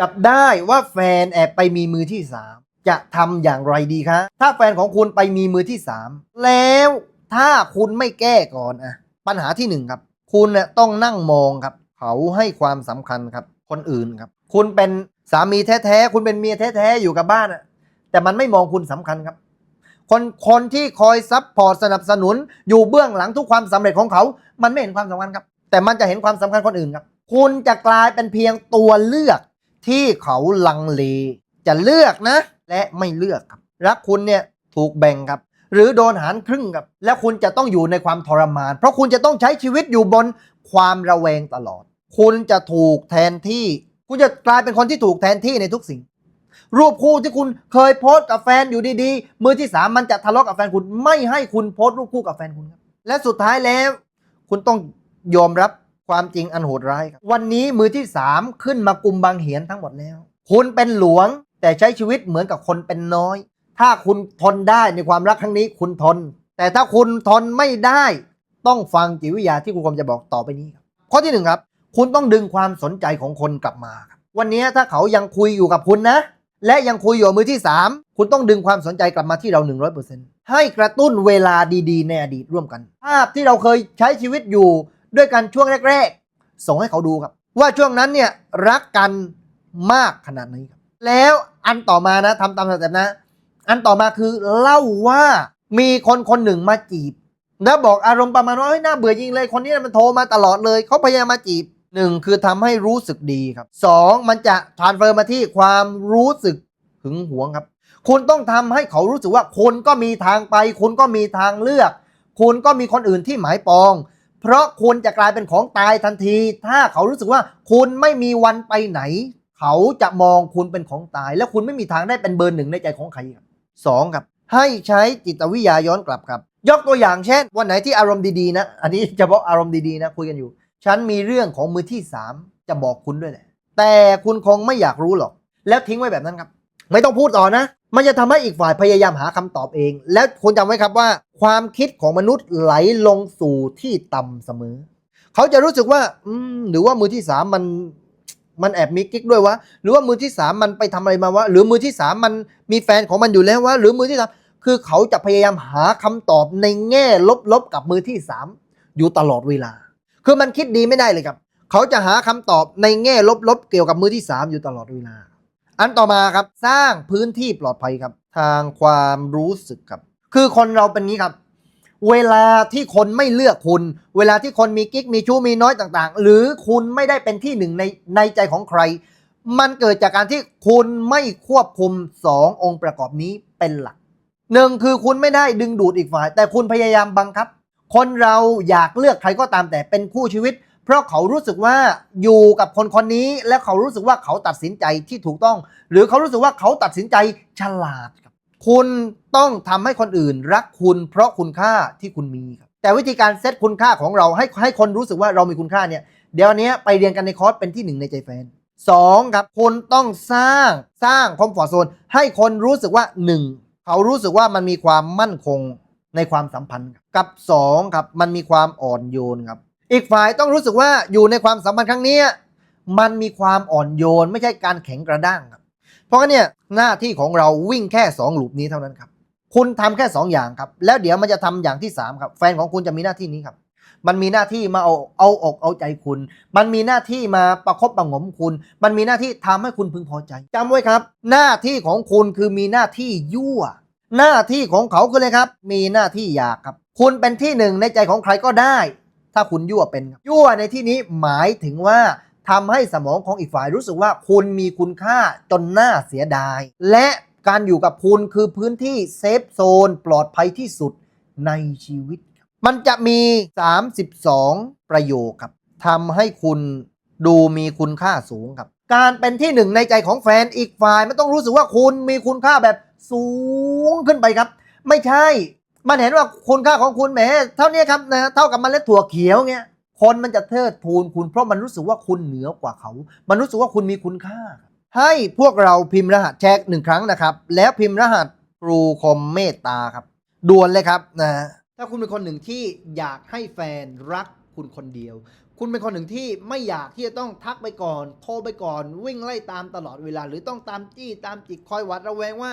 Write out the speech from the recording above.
จับได้ว่าแฟนแอบไปมีมือที่สามจะทำอย่างไรดีคะ ถ้าแฟนของคุณไปมีมือที่สามแล้วถ้าคุณไม่แก้ก่อนอะปัญหาที่หนึ่งครับ คุณเนี่ยต้องนั่งมองครับ เขาให้ความสำคัญครับ คนอื่นครับ คุณเป็นสามีแท้ๆ คุณเป็นเมียแท้ๆ อยู่กับบ้านอะแต่มันไม่มองคุณสำคัญครับ คนคนที่คอยซับพอร์ตสนับสนุน อยู่เบื้องหลังทุกความสำเร็จของเขา มันไม่เห็นความสำคัญครับ แต่มันจะเห็นความสำคัญคนอื่นครับ คุณจะกลายเป็นเพียงตัวเลือก ที่เขาลังเลจะเลือกนะ และไม่เลือกครับ รักคุณเนี่ยถูกแบ่งครับ หรือโดนหารครึ่งครับ และคุณจะต้องอยู่ในความทรมาน เพราะคุณจะต้องใช้ชีวิตอยู่บนความระแวงตลอด คุณจะถูกแทนที่ คุณจะกลายเป็นคนที่ถูกแทนที่ในทุกสิ่ง รูปคู่ที่คุณเคยโพสกับแฟนอยู่ดีๆ มือที่สามมันจะทะเลาะกับแฟนคุณไม่ให้คุณโพสรูปคู่กับแฟนคุณครับและสุดท้ายแล้ว คุณต้องยอมรับ ความจริงอันโหดร้ายครับวันนี้มือที่สามขึ้นมากุมบางเหียนทั้งหมดแล้ว คุณเป็นหลวงแต่ใช้ชีวิตเหมือนกับคนเป็นน้อย ถ้าคุณทนได้ในความรักครั้งนี้คุณทน แต่ถ้าคุณทนไม่ได้ ต้องฟังจิตวิทยาที่ครูกรมจะบอกต่อไปนี้ครับข้อที่หนึ่งครับ คุณต้องดึงความสนใจของคนกลับมาครับวันนี้ถ้าเขายังคุยอยู่กับคุณนะ และยังคุยอยู่มือที่ 3 คุณต้องดึงความสนใจกลับมาที่เรา 100%ให้กระตุ้นเวลาดีๆ ในอดีตร่วมกัน ภาพที่เราเคยใช้ชีวิตอยู่ ด้วยกันช่วงแรก ๆ ส่งให้เขาดูครับ ว่าช่วงนั้นเนี่ยรักกันมากขนาดไหนครับแล้วอันต่อมานะทำตามสเต็ปนะ อันต่อมาคือเล่าว่ามีคนคนหนึ่งมาจีบ แล้วบอกอารมณ์ประมาณว่าเฮ้ยน่าเบื่อจริงเลยคนนี้มันโทรมาตลอดเลยเขาพยายามมาจีบหนึ่งคือทำให้รู้สึกดีครับสองมันจะทรานเฟอร์มาที่ความรู้สึกหึงหวงครับ คุณต้องทำให้เขารู้สึกว่าคุณก็มีทางไป คุณก็มีทางเลือก คุณก็มีคนอื่นที่หมายปอง เพราะคุณจะกลายเป็นของตายทันที ถ้าเขารู้สึกว่าคุณไม่มีวันไปไหน เขาจะมองคุณเป็นของตาย และคุณไม่มีทางได้เป็นเบอร์หนึ่งในใจของใครครับสองครับ ให้ใช้จิตวิทยาย้อนกลับครับ ยกตัวอย่างเช่น วันไหนที่อารมณ์ดีๆนะ อันนี้เฉพาะอารมณ์ดีๆนะคุยกันอยู่ ฉันมีเรื่องของมือที่สามจะบอกคุณด้วยแหละแต่คุณคงไม่อยากรู้หรอก แล้วทิ้งไว้แบบนั้นครับ ไม่ต้องพูดต่อนะ มันจะทำให้อีกฝ่ายพยายามหาคำตอบเอง แล้วคุณจำไว้ครับว่า ความคิดของมนุษย์ไหลลงสู่ที่ต่ำเสมอ เขาจะรู้สึกว่า อืมหรือว่ามือที่สามมันมันแอบมีกิ๊กด้วยวะหรือว่ามือที่สามมันไปทำอะไรมาวะหรือมือที่สามมันมีแฟนของมันอยู่แล้ววะหรือมือที่สามคือเขาจะพยายามหาคำตอบในแง่ลบๆกับมือที่สามอยู่ตลอดเวลา คือมันคิดดีไม่ได้เลยครับ เขาจะหาคำตอบในแง่ลบๆเกี่ยวกับมือที่สามอยู่ตลอดเวลา อันต่อมาครับสร้างพื้นที่ปลอดภัยครับ ทางความรู้สึกครับ คือคนเราเป็นงี้ครับ เวลาที่คนไม่เลือกคุณ เวลาที่คนมีกิ๊กมีชู้มีน้อยต่างๆ หรือคุณไม่ได้เป็นที่หนึ่งในในใจของใคร มันเกิดจากการที่คุณไม่ควบคุมสององค์ประกอบนี้เป็นหลักหนึ่งคือคุณไม่ได้ดึงดูดอีกฝ่าย แต่คุณพยายามบังคับ คนเราอยากเลือกใครก็ตามแต่เป็นคู่ชีวิต เพราะเขารู้สึกว่าอยู่กับคนคนนี้และเขารู้สึกว่าเขาตัดสินใจที่ถูกต้อง หรือเขารู้สึกว่าเขาตัดสินใจฉลาดครับคุณต้องทำให้คนอื่นรักคุณ เพราะคุณค่าที่คุณมีครับแต่วิธีการเซตคุณค่าของเราให้ให้คนรู้สึกว่าเรามีคุณค่าเนี่ยเดี๋ยวนี้ไปเรียนกันในคอร์สเป็นที่หนึ่งในใจแฟนสองครับคุณต้องสร้างสร้างคอมฟอร์ทโซนให้คนรู้สึกว่าหนึ่งเขารู้สึกว่ามันมีความมั่นคงในความสัมพันธ์ กับสองครับมันมีความอ่อนโยนครับ อีกฝ่ายต้องรู้สึกว่าอยู่ในความสัมพันธ์ครั้งนี้ มันมีความอ่อนโยนไม่ใช่การแข็งกระด้างครับ เพราะงั้นเนี่ยหน้าที่ของเราวิ่งแค่ 2 หลุมนี้เท่านั้นครับ คุณทำแค่ 2 อย่างครับ แล้วเดี๋ยวมันจะทำอย่างที่ 3 ครับ แฟนของคุณจะมีหน้าที่นี้ครับ มันมีหน้าที่มาเอาเอาอกเอาใจคุณ มันมีหน้าที่มาประคบประงมคุณ มันมีหน้าที่ทำให้คุณพึงพอใจจำไว้ครับ หน้าที่ของคุณคือมีหน้าที่ยั่ว หน้าที่ของเขาคืออะไรครับ มีหน้าที่อยากครับ คุณเป็นที่หนึ่งในใจของใครก็ได้ ถ้าคุณยั่วเป็นยั่วในที่นี้หมายถึงว่าทำให้สมองของอีกฝ่ายรู้สึกว่าคุณมีคุณค่าจนน่าเสียดาย และการอยู่กับคุณคือพื้นที่เซฟโซนปลอดภัยที่สุดในชีวิต มันจะมี 32 ประโยคครับทำให้คุณดูมีคุณค่าสูงครับ การเป็นที่หนึ่งในใจของแฟนอีกฝ่ายไม่ต้องรู้สึกว่าคุณมีคุณค่าแบบสูงขึ้นไปครับ ไม่ใช่ มันเห็นว่าคุณค่าของคุณแหมเท่านี้ครับนะเท่ากับมเมล็ดถั่วเขียวเงี้ยคนมันจะเทิดทูนคุณเพราะมันรู้สึกว่าคุณเหนือกว่าเขา มันรู้สึกว่าคุณมีคุณค่า ให้พวกเราพิมพ์รหัสแชร์หนึ่งครั้งนะครับ แล้วพิมพ์รหัสครูคมเมตตาครับด่วนเลยครับนะถ้าคุณเป็นคนหนึ่งที่อยากให้แฟนรักคุณคนเดียว คุณเป็นคนหนึ่งที่ไม่อยากที่จะต้องทักไปก่อน โทรไปก่อน วิ่งไล่ตามตลอดเวลา หรือต้องตามจี้ตามจิกคอยหวัดระแวงว่า